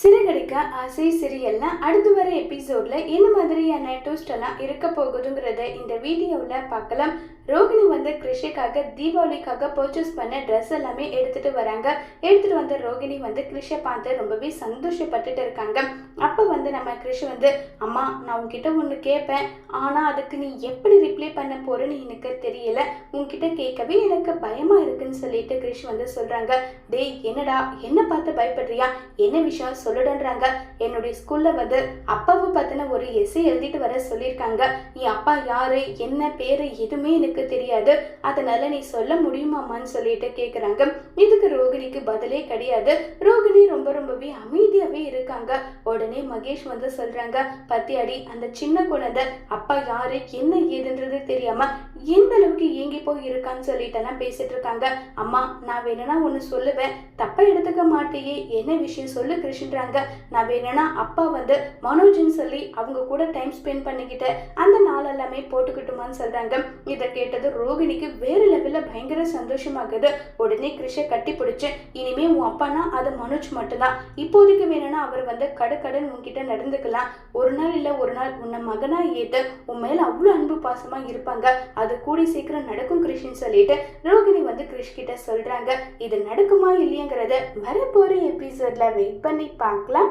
சிறுகடிக்க ஆசை சிறியெல்லாம் அடுத்து வர எபிசோட்ல என்ன மாதிரியான ட்விஸ்ட் எல்லாம் இருக்க போகுதுங்கிறத இந்த வீடியோவில் பார்க்கலாம். ரோகிணி வந்து கிருஷிக்காக தீபாவளிக்காக பர்ச்சேஸ் பண்ண ட்ரெஸ் எல்லாமே எடுத்துட்டு வராங்க. எடுத்துட்டு வந்த ரோகிணி வந்து கிருஷை பார்த்து ரொம்பவே சந்தோஷப்பட்டுட்டு இருக்காங்க. அப்போ வந்து நம்ம கிருஷ் வந்து அம்மா நான் உன்கிட்ட ஒன்று கேட்பேன் ஆனால் அதுக்கு நீ எப்படி ரிப்ளை பண்ண போறேன்னு எனக்கு தெரியல. உன்கிட்ட கேட்கவே எனக்கு பயமா இருக்குன்னு சொல்லிட்டு கிருஷ் வந்து சொல்றாங்க. டேய் என்னடா? என்ன பார்த்து பயப்படுறியா? என்ன விஷயம்? சொல்லுடன்றாங்க. என்னுடைய ஸ்கூல்ல வந்து அப்பாவை பத்தின ஒரு எஸ்ஸை எழுதிட்டு வர சொல்லியிருக்காங்க. நீ அப்பா யாரு? என்ன பேரு? எதுவுமே எனக்கு தெரியாது. அதனால நீ சொல்ல முடியுமாமான்னு சொல்லிட்டு கேட்குறாங்க இதுக்கு ரோகிணிக்கு பதிலே கிடையாது. ரோகிணி ரொம்ப ரொம்பவே அமைதியாவே இருக்காங்க. உடனே மகேஷ் வந்து சொல்றாங்க. பத்தியாடி அந்த சின்ன குழந்தை அப்பா யாரு என்ன ஏதுன்றது தெரியாம எந்த அளவுக்கு ஏங்கி போய் இருக்கான்னு சொல்லிட்டு எல்லாம் பேசிட்டு இருக்காங்க. அம்மா நான் வேணும்னா ஒன்று சொல்லுவேன். தப்பா எடுத்துக்க மாட்டேயே என்ன விஷயம் சொல்லு கிருஷ்ணன்றாங்க. நான் வேணும்னா அப்பா வந்து மனோஜ்னு சொல்லி அவங்க கூட டைம் ஸ்பெண்ட் பண்ணிக்கிட்டு அந்த நாள் எல்லாமே போட்டுக்கிட்டுமான்னு சொல்றாங்க. இதை கேட்டது ரோகிணிக்கு வேற லெவல்ல பயங்கர சந்தோஷமாகுது. உடனே கிருஷை கட்டி பிடிச்சு இனிமே உன் அப்பானா அது மனோஜ் மட்டும்தான். இப்போதைக்கு வேணும்னா அவர் வந்து கடுக்கடன் உன்கிட்ட நடந்துக்கலாம். ஒரு நாள் இல்ல ஒரு நாள் உன்னை மகனா ஏத்து உன் மேல அவ்வளவு அன்பு பாசமா இருப்பாங்க. அது கூடி சீக்கிரம் நடக்கும் கிருஷின்னு சொல்லிட்டு ரோகிணி வந்து கிருஷ் கிட்ட சொல்றாங்க. இது நடக்குமா இல்லையங்கிறத வரப்போற எபிசோட்ல வெயிட் பண்ணி பார்க்கலாம்.